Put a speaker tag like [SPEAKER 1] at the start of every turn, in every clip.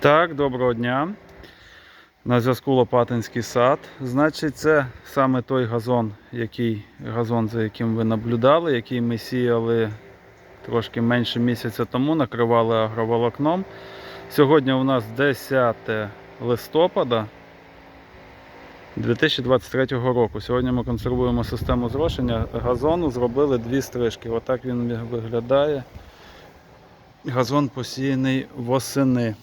[SPEAKER 1] Так, доброго дня. На зв'язку Лопатинський сад. Значить, це саме той газон, який, газон, за яким ви наблюдали, який ми сіяли трошки менше місяця тому, накривали агроволокном. Сьогодні у нас 10 листопада 2023 року. Сьогодні ми консервуємо систему зрошення газону, зробили дві стрижки. Отак він виглядає. Газон посіяний восени.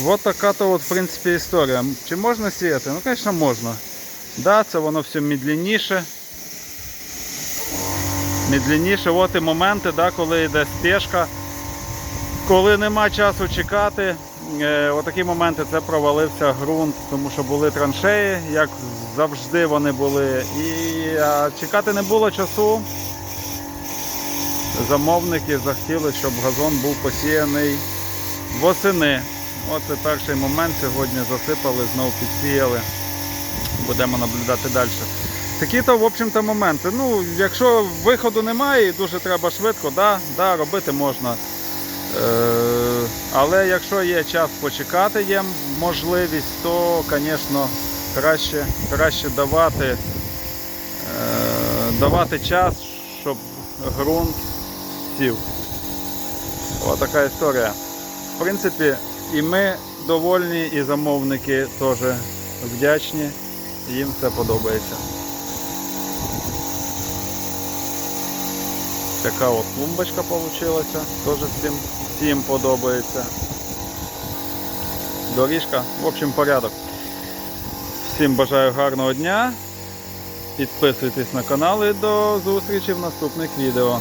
[SPEAKER 1] Вот така то от, в принципі, історія. Чи можна сіяти? Ну, звісно, можна. Да, це воно все медленніше. Медленніше, от і моменти, да, коли йде спешка. Коли нема часу чекати, е, отакі моменти це провалився ґрунт, тому що були траншеї, як завжди вони були. І а, чекати не було часу. Замовники захотіли, щоб газон був посіяний восени. Оце перший момент. Сьогодні засипали, знову підсіяли. Будемо наблюдати далі. Такі то, в общем-то, моменти. Ну, якщо виходу немає і дуже треба швидко, да, да, робити можна. Е, але якщо є час почекати, є можливість, то, звісно, краще, краще давати, е, давати час, щоб ґрунт сів. Ось така історія. В принципі, і ми довольні, і замовники теж вдячні. Їм все подобається. Така от клумбочка вийшла, теж всім, всім подобається. Доріжка, в общем, порядок. Всім бажаю гарного дня. Підписуйтесь на канал і до зустрічі в наступних відео.